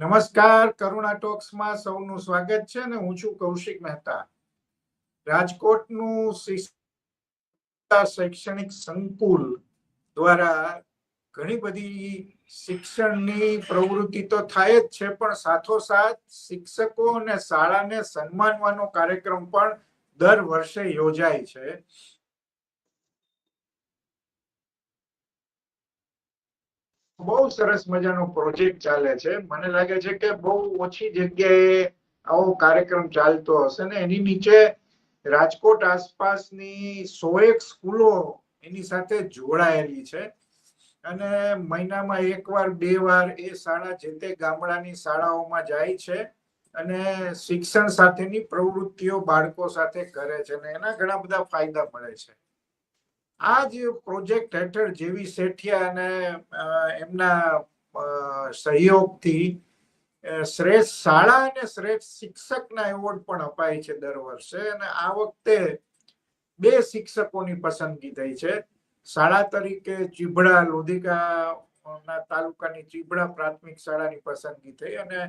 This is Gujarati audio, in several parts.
નમસ્કાર, કરુણા ટોક્સમાં સૌનું સ્વાગત છે અને હું છું કૌશિક મહેતા. રાજકોટનું શૈક્ષણિક સંકુલ દ્વારા ઘણી બધી શિક્ષણની પ્રવૃત્તિ તો થાય જ છે, પણ સાથોસાથ શિક્ષકો અને શાળાને સન્માનવાનો કાર્યક્રમ પણ દર વર્ષે યોજાય છે. બહુ સરસ મજાનો પ્રોજેક્ટ ચાલે છે. મને લાગે છે કે બહુ ઓછી જગ્યાએ આવો કાર્યક્રમ ચાલતો હશે ને એની નીચે રાજકોટ આસપાસની સોએક સ્કૂલો એની સાથે જોડાયેલી છે. અને મહિનામાં એકવાર બે વાર એ શાળા જે તે ગામડાની શાળાઓમાં જાય છે અને શિક્ષણ સાથેની પ્રવૃત્તિઓ બાળકો સાથે કરે છે અને એના ઘણા બધા ફાયદા મળે છે. આ જે પ્રોજેક્ટ હેઠળ જેવી શેઠિયા અને એમના સહયોગથી શ્રેષ્ઠ શાળા અને શ્રેષ્ઠ શિક્ષકના એવોર્ડ પણ અપાય છે દર વર્ષે અને આ વખતે બે શિક્ષકોની પસંદગી થઈ છે. શાળા તરીકે ચીબડા લોધિકા ના તાલુકાની ચીબડા પ્રાથમિક શાળાની પસંદગી થઈ અને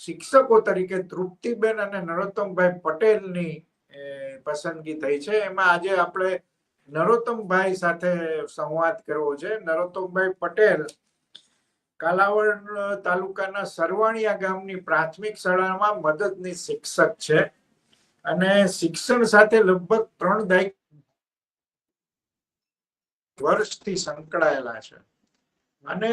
શિક્ષકો તરીકે તૃપ્તિબેન અને નરોત્તમભાઈ પટેલની પસંદગી થઈ છે. એમાં આજે આપણે નરોત્તમભાઈ સાથે સંવાદ કરવો છે. નરોત્તમભાઈ પટેલ કાલાવડ તાલુકાના સરવાણિયા ગામની પ્રાથમિક શાળામાં મદદની શિક્ષક છે અને શિક્ષણ સાથે લગભગ ત્રણ દાયક વર્ષથી સંકળાયેલા છે. અને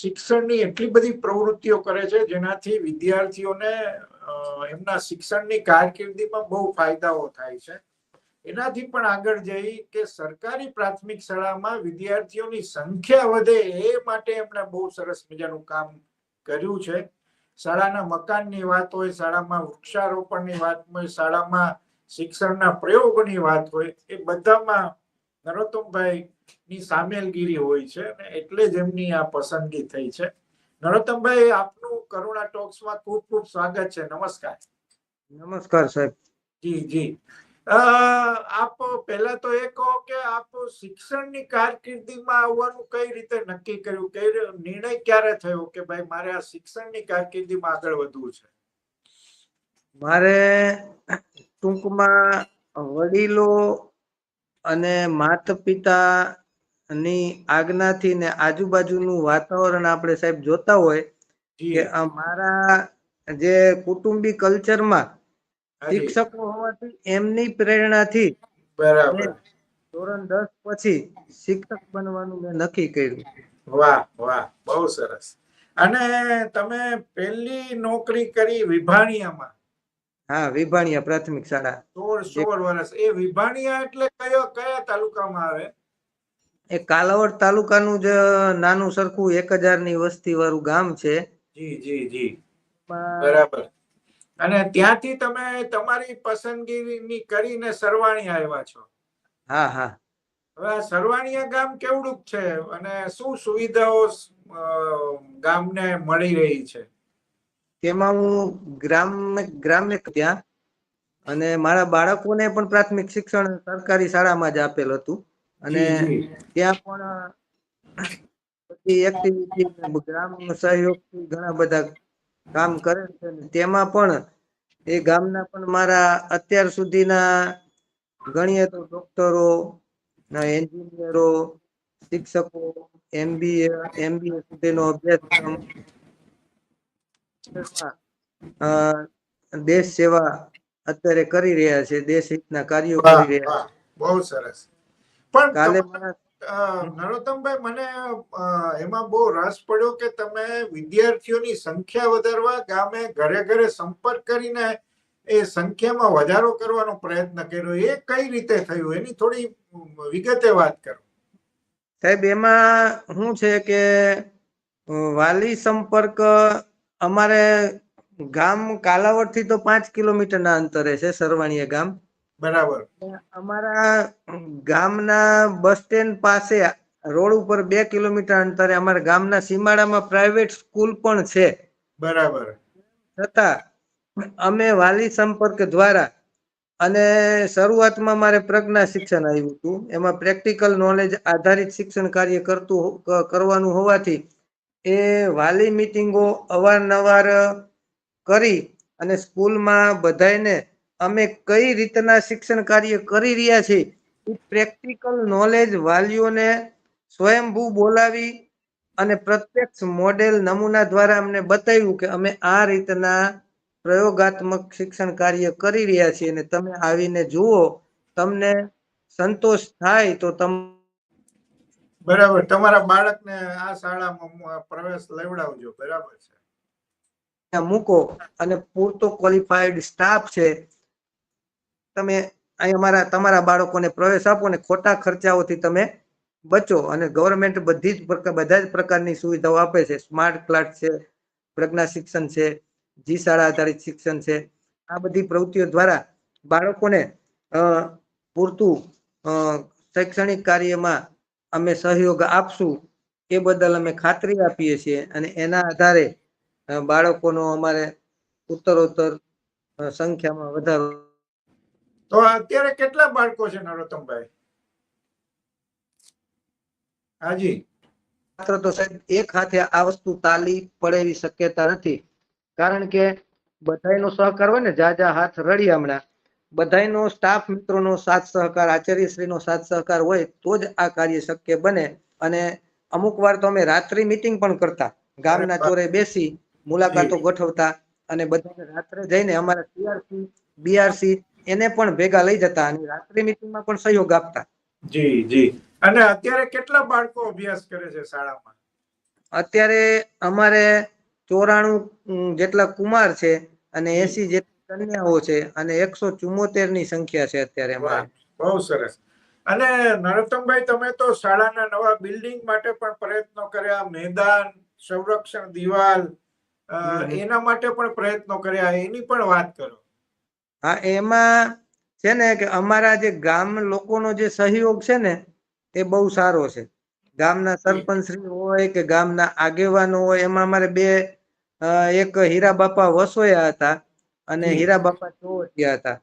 શિક્ષણની એટલી બધી પ્રવૃત્તિઓ કરે છે જેનાથી વિદ્યાર્થીઓને એમના શિક્ષણની કારકિર્દીમાં બહુ ફાયદાઓ થાય છે. એનાથી પણ આગળ જઈ કે સરકારી પ્રાથમિક શાળામાં વિદ્યાર્થીઓની સંખ્યા વધે એ માટે એમણે બહુ સરસ મજાનું કામ કર્યું છે. શાળાના મકાનની વાત હોય શાળામાં વૃક્ષારોપણની વાત હોય શાળામાં શિક્ષણના પ્રયોગોની વાત હોય એ બધામાં નરોત્તમભાઈ ની સામેલગીરી હોય છે અને એટલે જ એમની આ પસંદગી થઈ છે. નરોત્તમભાઈ આપનું કરુણા ટોક્સમાં ખૂબ ખૂબ સ્વાગત છે. નમસ્કાર. નમસ્કાર સાહેબ. જી જી. આપ પહેલા તો એ કહો કે આપ શિક્ષણની કારકિર્દીમાં આવવાનું કઈ રીતે નક્કી કર્યું? કઈ નિર્ણય ક્યારે થયો કે ભાઈ મારે આ શિક્ષણની કારકિર્દીમાં આગળ વધવું છે? મારે ટૂંકમાં વડીલો અને માતા પિતા ની આજ્ઞાથી ને આજુબાજુનું વાતાવરણ આપણે સાહેબ જોતા હોય કે આ મારા જે કુટુંબી કલ્ચરમાં શિક્ષકો હોવાથી એમની પ્રેરણાથી બરાબર. ધોરણ દસ પછી શિક્ષક બનવાનું મેં નક્કી કર્યું. વાહ વાહ બહુ સરસ. અને તમે પહેલી નોકરી કરી વિભાણિયામાં? હા વિભાણિયા પ્રાથમિક શાળા. સોળ સોળ વર્ષ. એ વિભાણિયા એટલે કયો કયા તાલુકામાં આવે? એ કાલાવડ તાલુકાનું જ નાનું સરખું એક હજારની વસ્તી વાળું ગામ છે. જી જી જી. બરાબર. અને ત્યાંથી તમે તમારી પસંદગીની કરીને સરવાણિયા આવ્યા છો. હા હા. હવે આ સરવાણિયા ગામ કેવડું છે અને શું સુવિધાઓ ગામને મળી રહી છે? તેમાં હું ગ્રામ ગ્રામ્ય ત્યાં અને મારા બાળકોને પણ પ્રાથમિક શિક્ષણ સરકારી શાળામાં જ આપેલ હતું. અને. ત્યાં પણ બધી એક્ટિવિટી ગ્રામ સહયોગથી ઘણા બધા કામ કરે છે તેમાં પણ એ ગામના પણ મારા અત્યાર સુધીના ગણીએ તો ડોક્ટરો એન્જિનિયરો શિક્ષકો એમબીએ એમબીએ સુધીનો અભ્યાસક્રમ દેશ સેવા અત્યારે કરી રહ્યા છે દેશ હિતના કાર્યો કરી રહ્યા છે. બહુ સરસ. પણ કાલે મારા નરોત્તમભાઈ, મને એમાં બહુ રસ પડ્યો કે તમે વિદ્યાર્થીઓની સંખ્યા વધારવા, ગામે ઘરે ઘરે સંપર્ક કરીને એ સંખ્યામાં વધારો કરવાનો પ્રયત્ન કર્યો. એ કઈ રીતે થયું? એની થોડી વિગતે વાત કરો. સાહેબ, એમાં શું છે કે વાલી સંપર્ક અમારે ગામ કાલાવડથી તો પાંચ કિલોમીટર ના અંતરે છે, સરવાણીયા ગામ. બરાબર. અમારા ગામના બસ સ્ટેન્ડ પાસે રોડ ઉપર બે કિલોમીટર અંતરે અમારા ગામના સીમાડામાં પ્રાઇવેટ સ્કૂલ પણ છે. બરાબર. છતાં અમે વાલી સંપર્ક દ્વારા અને શરૂઆતમાં મારે પ્રજ્ઞા શિક્ષણ આવ્યું હતું. એમાં પ્રેક્ટિકલ નોલેજ આધારિત શિક્ષણ કાર્ય કરતું કરવાનું હોવાથી એ વાલી મિટિંગો અવારનવાર કરી અને સ્કૂલમાં બધાયને અમે કઈ રીતના શિક્ષણ કાર્ય કરી રહ્યા છીએ પ્રેક્ટિકલ નોલેજ વાલીઓને સ્વયંભૂ બોલાવી અને પ્રત્યક્ષ મોડેલ નમૂના દ્વારા અમને બતાવ્યું કે અમે આ રીતના પ્રયોગાત્મક શિક્ષણ કાર્ય કરી રહ્યા છીએ અને તમે આવીને જુઓ તમને સંતોષ થાય તો તમ બરાબર. તમારા બાળકને આ શાળામાં પ્રવેશ લેવડાવજો. બરાબર છે. મૂકો અને પૂરતો ક્વોલિફાઈડ સ્ટાફ છે તમે અહીં અમારા, તમારા બાળકોને પ્રવેશ આપો અને ખોટા ખર્ચાઓથી તમે બચો અને ગવર્મેન્ટ બધી જ બધા જ પ્રકારની સુવિધાઓ આપે છે. સ્માર્ટ ક્લાસ છે, પ્રજ્ઞા શિક્ષણ છે જી શાળા આધારિત શિક્ષણ છે. આ બધી પ્રવૃત્તિઓ દ્વારા બાળકોને પૂરતું શૈક્ષણિક કાર્યમાં અમે સહયોગ આપશું એ બદલ અમે ખાતરી આપીએ છીએ અને એના આધારે બાળકોનો અમારે ઉત્તરોત્તર સંખ્યામાં વધારો તો અત્યારે કેટલા બાળકો છે નરોત્તમભાઈ? હાજી. માત્ર તો સાહેબ એક હાથે આ વસ્તુ તાલી પડે એવી શક્યતા નથી. કારણ કે બધાનો સહકાર હોય ને જાજા હાથ રડી હમણાં. બધાનો સ્ટાફ મિત્રોનો સાથ સહકાર આચાર્યશ્રીનો સાથ સહકાર હોય તો જ આ કાર્ય શક્ય બને. અને અમુક વાર તો અમે રાત્રિ મિટિંગ પણ કરતા. ગામના ચોરે બેસી મુલાકાતો ગોઠવતા અને બધાને રાત્રે જઈને અમારા સીઆરસી બીઆરસી એને પણ ભેગા લઈ જતા અને રાત્રિ મિટિંગમાં પણ સહયોગ આપતા. જી જી. અને અત્યારે કેટલા બાળકો અભ્યાસ કરે છે શાળામાં? અત્યારે અમારે ચોરાણું જેટલા કુમાર છે અને એસી જેટલી કન્યાઓ છે અને એકસો ચુમ્મોતેરની સંખ્યા છે અત્યારે અમારે. બહુ સરસ. અને નરોત્તમભાઈ તમે તો શાળાના નવા બિલ્ડિંગ માટે પણ પ્રયત્નો કર્યા મેદાન સંરક્ષણ દિવાલ એના માટે પણ પ્રયત્નો કર્યા. એની પણ વાત કરો. હા એમાં છે ને કે અમારા જે ગામ લોકોનો જે સહયોગ છે ને એ બહુ સારો છે. ગામના સરપંચ શ્રી હોય કે ગામના આગેવાનો હોય એમાં અમારે બે એક હીરા બાપા વસોયા હતા અને હીરા બાપા ચોવટિયા હતા.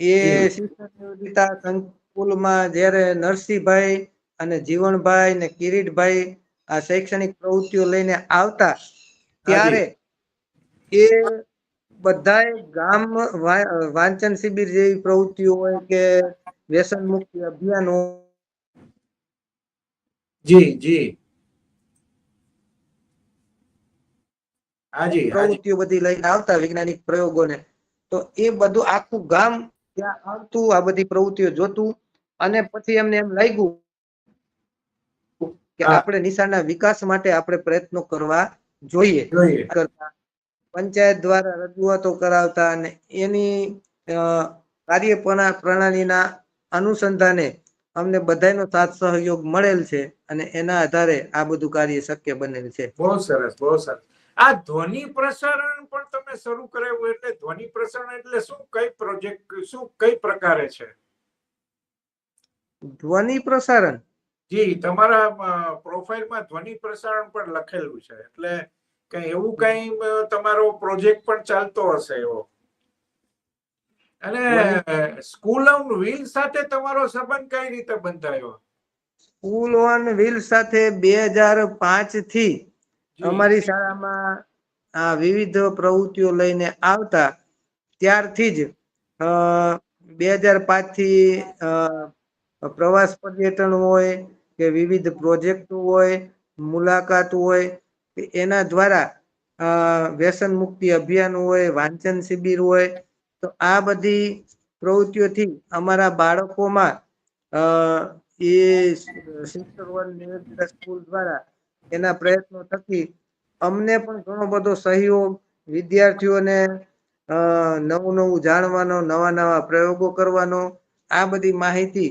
એ. શિક્ષણ નિયોજિતા સંકુલમાં જ્યારે નરસિંહભાઈ અને જીવણભાઈ ને કિરીટભાઈ આ શૈક્ષણિક પ્રવૃત્તિઓ લઈને આવતા ત્યારે એ બધાય ગામ વાંચન શિબિર જેવી પ્રવૃત્તિઓ હોય કે વ્યસન મુક્તિ અભિયાન જી જી. હાજી પ્રવૃત્તિઓ બધી લઈને આવતા વૈજ્ઞાનિક પ્રયોગોને. તો એ બધું આખું ગામ ત્યાં આવતું આ બધી પ્રવૃત્તિઓ જોતું અને પછી એમને એમ લાગ્યું કે આપણે નિશાળના વિકાસ માટે આપણે પ્રયત્નો કરવા જોઈએ. જોઈએ. કરતા પંચાયત દ્વારા રજૂઆતો કરાવતા અને એની કાર્ય પ્રણાલીના અનુસંધાને અમને બધાનો સાથ સહયોગ મળેલ છે અને એના આધારે આ બધું કાર્ય શક્ય બનેલ છે. બહુ સરસ બહુ સરસ. આ ધ્વનિ પ્રસારણ પણ તમે શરૂ કરાવ્યું એટલે ધ્વનિ પ્રસારણ એટલે શું કઈ પ્રોજેક્ટ શું કઈ પ્રકારે છે? ધ્વનિ પ્રસારણ? જી તમારા પ્રોફાઇલમાં ધ્વનિ પ્રસારણ પણ લખેલું છે એટલે કઈ એવું કઈ તમારો પ્રોજેક્ટ પણ ચાલતો હશે એવો અને સ્કૂલ ઓન વ્હીલ સાથે તમારો સંબંધ કઈ રીતે બંધાયો સ્કૂલ ઓન વ્હીલ સાથે બે હજાર પાંચથી. અમારી શાળામાં આ વિવિધ પ્રવૃત્તિઓ લઈને આવતા ત્યારથી જ બે હજાર પાંચથી પ્રવાસ પર્યટન હોય કે વિવિધ પ્રોજેક્ટ હોય મુલાકાત હોય એના દ્વારા વ્યસન મુક્તિ અભિયાન હોય, વાંચન શિબિર હોય, તો આ બધી પ્રવૃત્તિઓથી અમારા બાળકોમાં એ સ્કૂલ દ્વારા એના પ્રયત્નો થકી અમને પણ ઘણો બધો સહયોગ, વિદ્યાર્થીઓને નવું નવું જાણવાનો, નવા નવા પ્રયોગો કરવાનો, આ બધી માહિતી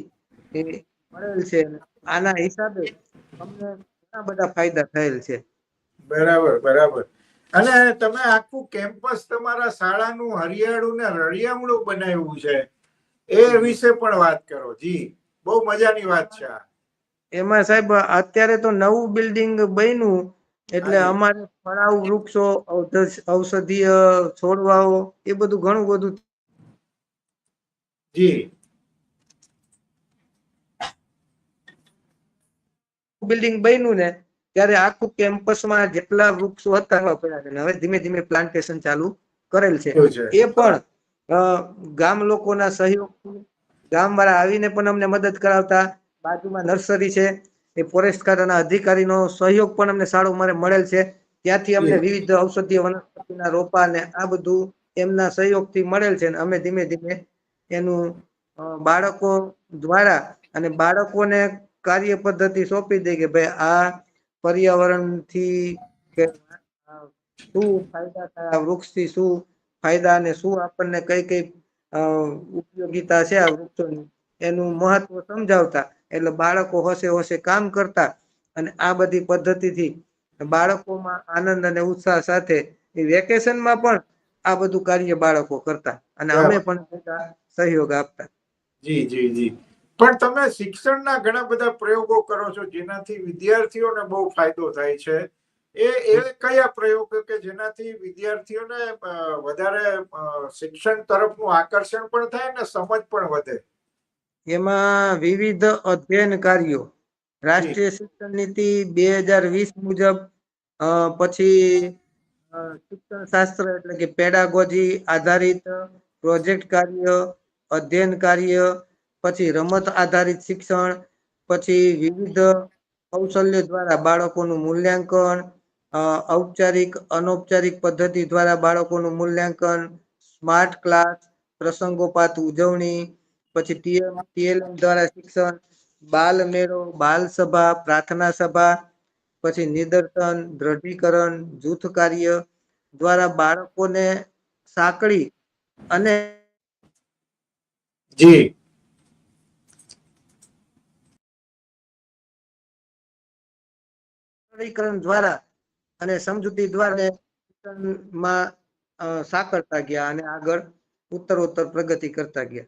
મળેલ છે આના હિસાબે અમને ઘણા બધા ફાયદા થયેલ છે. બરાબર બરાબર. અને તમે આખું કેમ્પસ તમારા શાળાનું હરિયાળું ને રળિયામણું બનાવ્યું છે. એ વિશે પણ વાત કરો. જી બહુ મજાની વાત છે એમાં સાહેબ અત્યારે તો નવું બિલ્ડિંગ બન્યું એટલે અમારે ફળાવ વૃક્ષો ઔષધીય છોડવાઓ એ બધું ઘણું બધું જી. બિલ્ડિંગ બન્યું ને ત્યારે આખું કેમ્પસમાં જેટલા વૃક્ષો હતા પડ્યા છે હવે ધીમે ધીમે પ્લાન્ટેશન ચાલુ કરેલ છે. એ પણ ગામ લોકોના સહયોગ ગામ વાળા આવીને પણ અમને મદદ કરાવતા. બાજુમાં નર્સરી છે એ ફોરેસ્ટ ખાતાના અધિકારીનો સહયોગ પણ અમને સારો મારે મળેલ છે. ત્યાંથી અમને વિવિધ ઔષધીય વનસ્પતિના રોપા ને આ બધું એમના સહયોગથી મળેલ છે અને અમે ધીમે ધીમે એનું બાળકો દ્વારા અને બાળકોને કાર્ય પદ્ધતિ સોંપી દઈ કે ભાઈ આ પર્યાવરણથી કે શું ફાયદા થયા વૃક્ષથી શું ફાયદા અને શું આપણને કઈ કઈ ઉપયોગીતા છે આ વૃક્ષોની એનું મહત્વ સમજાવતા એટલે બાળકો હોશે હોશે કામ કરતા અને આ બધી પદ્ધતિથી બાળકોમાં આનંદ અને ઉત્સાહ સાથે એ વેકેશનમાં પણ આ બધું કાર્ય બાળકો કરતા અને અમે પણ સહયોગ આપતા. જી જી જી. પણ તમે શિક્ષણના ઘણા બધા પ્રયોગો કરો છો જેનાથી વિદ્યાર્થીઓને બહુ ફાયદો થાય છે. એ એ કયા પ્રયોગો કે જેનાથી વિદ્યાર્થીઓને વધારે શિક્ષણ તરફનું આકર્ષણ પણ થાય ને સમજ પણ વધે? એમાં વિવિધ અધ્યયન કાર્યો. રાષ્ટ્રીય શિક્ષણ નીતિ બે હજાર વીસ મુજબ પછી શિક્ષણ શાસ્ત્ર એટલે કે પેડાગોજી આધારિત પ્રોજેક્ટ કાર્ય અધ્યયન કાર્ય પછી રમત આધારિત શિક્ષણ, પછી વિવિધ કૌશલ્ય દ્વારા બાળકોનું મૂલ્યાંકન ઔપચારિક, અનૌપચારિક પદ્ધતિ દ્વારા બાળકોનું મૂલ્યાંકન, સ્માર્ટ ક્લાસ, પ્રસંગોપાત ઉજવણી, પછી ટીએમ, ટીએલએમ દ્વારા શિક્ષણ, બાલ મેળો, બાલ સભા, પ્રાર્થના સભા, પછી નિદર્શન, દ્રઢીકરણ, જૂથ કાર્ય દ્વારા બાળકોને સાંકળી અને જી. સરળીકરણ દ્વારા અને સમજૂતી દ્વારા અ, ગયા અને આગળ ઉત્તરોત્તર પ્રગતિ કરતા ગયા.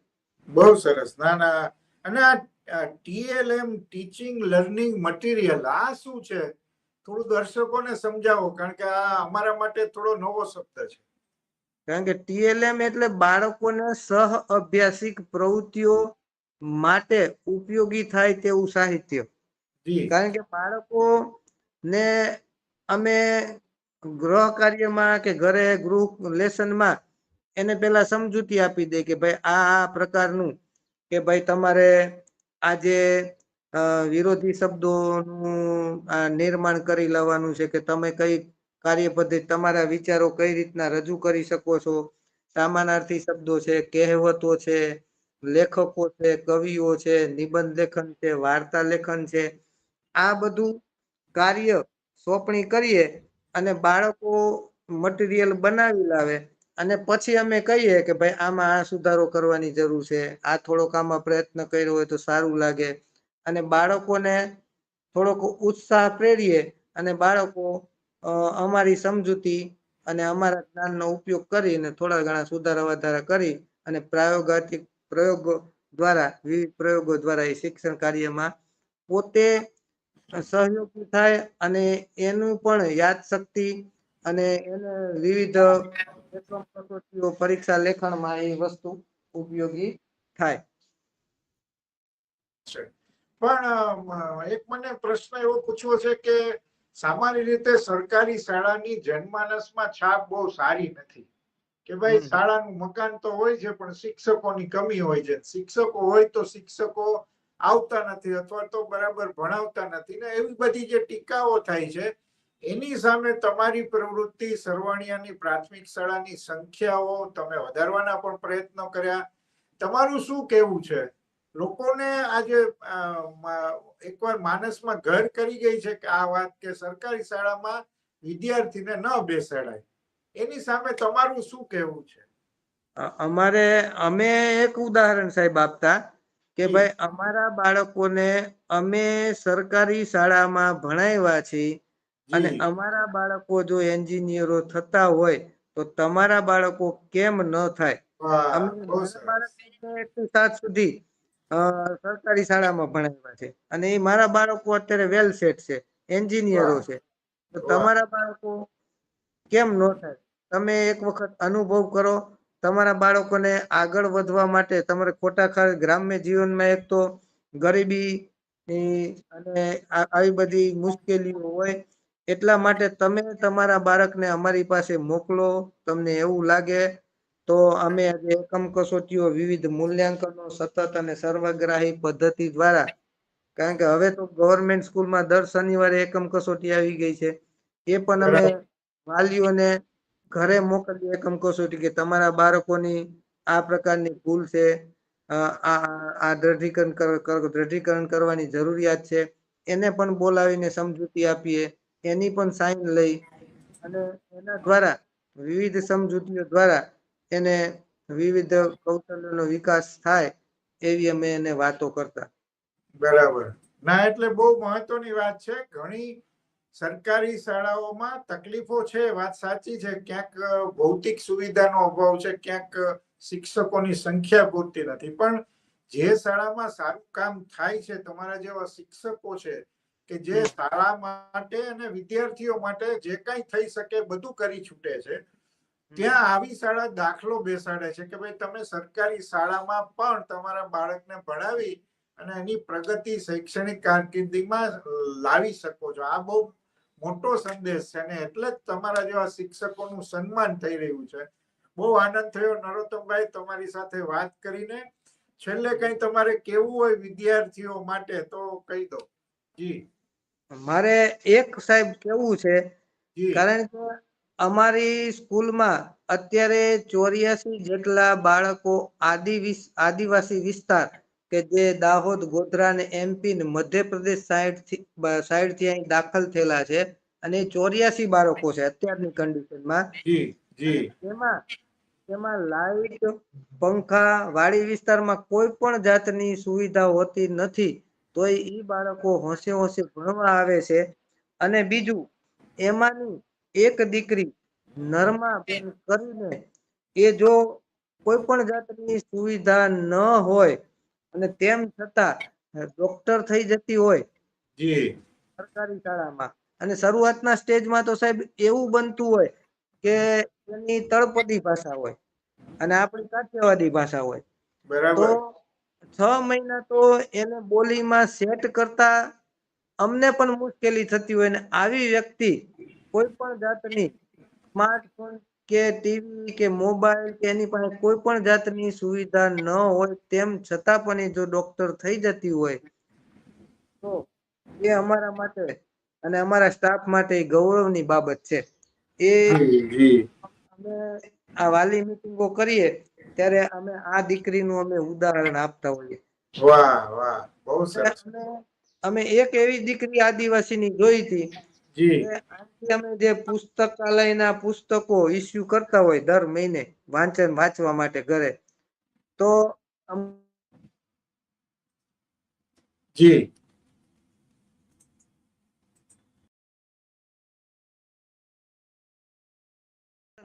બહુ સરસ. ના ના. અને આ ટીએલએમ ટીચિંગ લર્નિંગ મટીરિયલ આ શું છે? થોડું દર્શકોને સમજાવો કારણ કે આ અમારા માટે થોડો નવો શબ્દ છે. કારણ કે ટીએલએમ એટલે બાળકોને સહ અભ્યાસિક પ્રવૃત્તિઓ માટે ઉપયોગી થાય તેવું સાહિત્ય. કારણ કે બાળકો ને અમે ગૃહ કાર્યમાં કે ઘરે ગૃહ લેસનમાં એને પેલા સમજૂતી આપી દે કે ભાઈ આ પ્રકારનું કે ભાઈ તમારે આજે વિરોધી શબ્દોનું નિર્માણ કરી લેવાનું છે કે તમે કઈ કાર્ય પદ્ધતિ, તમારા વિચારો કઈ રીતના રજૂ કરી શકો છો? સામાનાર્થી શબ્દો છે, કહેવતો છે, લેખકો છે, કવિઓ છે, નિબંધ લેખન છે, વાર્તા લેખન છે. આ બધું કાર્ય સોંપણી કરીએ અને બાળકો મટીરિયલ બનાવી લાવે. અને પછી અમે કહીએ કે ભાઈ, આમાં આ સુધારો કરવાની જરૂર છે. આ થોડોક આમાં પ્રયત્ન કર્યો હોય તો સારું લાગે. અને બાળકોને થોડોક ઉત્સાહ પ્રેરીએ અને બાળકો અમારી સમજૂતી અને અમારા જ્ઞાનનો ઉપયોગ કરીને થોડા ઘણા સુધારા વધારા કરી અને પ્રાયોગિક પ્રયોગો દ્વારા, વિવિધ પ્રયોગો દ્વારા એ શિક્ષણ કાર્યમાં પોતે સહયોગી થાય અને એનું પણ યાદશક્તિ અને એને વિવિધ કસોટીઓ પરીક્ષા લેખનમાં એ વસ્તુ ઉપયોગી થાય. પણ એક મને પ્રશ્ન એવો પૂછવો છે કે સામાન્ય રીતે સરકારી શાળાની જનમાનસમાં છાપ બહુ સારી નથી. કે ભાઈ શાળાનું મકાન તો હોય છે પણ શિક્ષકોની કમી હોય છે. શિક્ષકો હોય તો શિક્ષકો આવતા નથી અથવા તો બરાબર ભણાવતા નથી ને એવી બધી જે ટીકાઓ થાય છે, એની સામે તમારી પ્રવૃત્તિ, સરવાણિયાની પ્રાથમિક શાળાની સંખ્યાઓ તમે વધારવાના પણ પ્રયત્નો કર્યા. તમારું શું કેવું છે? લોકોને આજે એકવાર માનસમાં ઘર કરી ગઈ છે કે આ વાત કે સરકારી શાળામાં વિદ્યાર્થીને ન બેસાડાય. એની સામે તમારું શું કહેવું છે? અમારે, અમે એક ઉદાહરણ સાહેબ આપતા. કે ભાઈ અમારા બાળકોને અમે સરકારી શાળામાં ભણાવ્યા છીએ અને અમારા બાળકો જો એન્જિનિયરો થતા હોય તો તમારા બાળકો કેમ ન થાય? અમે સાત સુધી સરકારી શાળામાં ભણાવ્યા છે. અને એ મારા બાળકો અત્યારે વેલ સેટ છે એન્જિનિયરો છે. તો તમારા બાળકો કેમ ન થાય? તમે એક વખત અનુભવ કરો તમારા બાળકોને આગળ વધવા માટે તમારે ખોટા ગ્રામ્ય જીવનમાં એક તો ગરીબી અને આવી બધી મુશ્કેલીઓ હોય એટલા માટે તમે તમારા બાળકને અમારી પાસે મોકલો તમને એવું લાગે તો અમે આજે એકમ કસોટીઓ વિવિધ મૂલ્યાંકનો સતત અને સર્વગ્રાહી પદ્ધતિ દ્વારા કારણ કે હવે તો ગવર્મેન્ટ સ્કૂલમાં દર શનિવારે એકમ કસોટી આવી ગઈ છે. એ પણ અમે વાલીઓને ઘરે મોકલીએ એકમ કસોટી કે તમારા બાળકોની આ પ્રકારની ભૂલ છે આ દ્રઢીકરણ કર- કર- દ્રઢીકરણ કરવાની જરૂરિયાત છે, એને પણ બોલાવીને સમજૂતી આપીએ, એની પણ સાઇન લઈ અને એના દ્વારા, વિવિધ સમજૂતીઓ દ્વારા એને વિવિધ કૌશલ્યનો વિકાસ થાય એવી અમે એને વાતો કરતા. બરાબર. ના, એટલે બહુ મહત્વની વાત છે. ઘણી સરકારી શાળાઓમાં તકલીફો છે વાત સાચી છે. ક્યાંક ભૌતિક સુવિધાનો અભાવ છે ક્યાંક શિક્ષકોની સંખ્યા પૂરતી નથી. પણ જે શાળામાં સારું કામ થાય છે તમારા જેવા શિક્ષકો છે કે જે શાળા માટે અને વિદ્યાર્થીઓ માટે જે કંઈ થઈ શકે બધું કરી છૂટે છે. ત્યાં આવી શાળા દાખલો બેસાડે છે કે ભાઈ તમે સરકારી શાળામાં પણ તમારા બાળકને ભણાવી અને એની પ્રગતિ શૈક્ષણિક કારકિર્દીમાં લાવી શકો છો. આ બહુ મોટો સંદેશ છે ને એટલે જ તમારા જેવા શિક્ષકોનું સન્માન થઈ રહ્યું છે. બહુ આનંદ થયો. નરોત્તમભાઈ તમારી સાથે વાત કરીને છેલ્લે કઈ તમારે કેવું હોય વિદ્યાર્થીઓ માટે તો કહી દો. જી. મારે એક સાહેબ કેવું છે કારણ કે અમારી સ્કૂલમાં અત્યારે ચોર્યાસી જેટલા બાળકો આદિ વિસ- આદિવાસી વિસ્તાર કે જે દાહોદ ગોધરા ને એમપી ને મધ્યપ્રદેશ સાઈડથી સાઈડથી અહીં દાખલ થયેલા છે. અને ચોર્યાસી બાળકો છે અત્યારની કન્ડિશનમાં એમાં એમાં લાઈટ પંખા વાડી વિસ્તારમાં કોઈ પણ જાતની સુવિધા હોતી નથી. તોય એ બાળકો હોંશે હોંશે ભણવા આવે છે. અને બીજું એમાંની એક દીકરી નરમા બેન કરીને એ જો કોઈ પણ જાતની સુવિધા ન હોય અને તેમ છતાં ડોક્ટર થઈ જતી હોય જી. સરકારી શાળામાં. અને શરૂઆતના સ્ટેજમાં તો સાહેબ એવું બનતું હોય કે એની તળપદી ભાષા હોય અને આપણી કાઠિયાવાડી ભાષા હોય. તો બરાબર છ મહિના તો એને બોલીમાં સેટ કરતા અમને પણ મુશ્કેલી થતી હોય ને આવી વ્યક્તિ કોઈ પણ જાતની સ્માર્ટફોન કે ટીવી કે મોબાઈલ કે એની પાસે કોઈ પણ જાતની સુવિધા ન હોય તેમ છતાં પણ એ જો ડોક્ટર થઈ જતી હોય તો એ અમારા માટે અને અમારા સ્ટાફ માટે ગૌરવની બાબત છે. એ અમે આ વાલી મિટિંગો કરીએ ત્યારે અમે આ દીકરીનું અમે ઉદાહરણ આપતા હોઈએ. વાહ વાહ. બહુ સરસ. અમે એક એવી દીકરી આદિવાસીની જોઈ હતી અમે જે પુસ્તકાલયના પુસ્તકો ઇસ્યુ કરતા હોય દર મહિને વાંચન વાંચવા માટે ઘરે તો જી.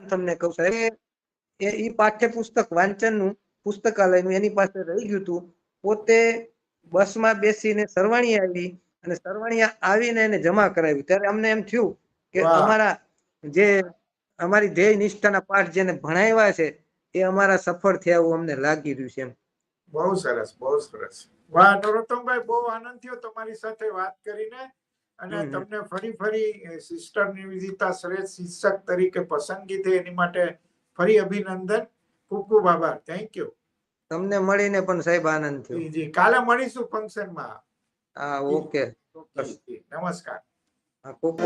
તમને કહું સાહેબ એ ઈ પાઠ્યપુસ્તક વાંચનનું પુસ્તકાલયનું એની પાસે રહી ગયું હતું પોતે બસમાં બેસીને સરવાણી આવી અને સરવણિયા આવીને એને જમા કરાવ્યું. ત્યારે અમને એમ થયું કે અમારા જે અમારી ધ્યેય નિષ્ઠાના પાઠ જેને ભણાવ્યા છે એ અમારા સફળ થયા એવું અમને લાગી રહ્યું છે એમ. બહુ સરસ બહુ સરસ. વાહ નરોત્તમભાઈ બહુ આનંદ થયો તમારી સાથે વાત કરીને. અને. તમને ફરી ફરી સિસ્ટર નિવેદિતા શ્રેષ્ઠ શિક્ષક તરીકે પસંદગી થઈ એની માટે ફરી અભિનંદન. ખૂબ ખૂબ આભાર. થેન્ક યુ તમને મળીને પણ સાહેબ આનંદ થયો. જી કાલે મળીશું ફંક્શનમાં હા ઓકે. નમસ્કાર. હા ખૂબ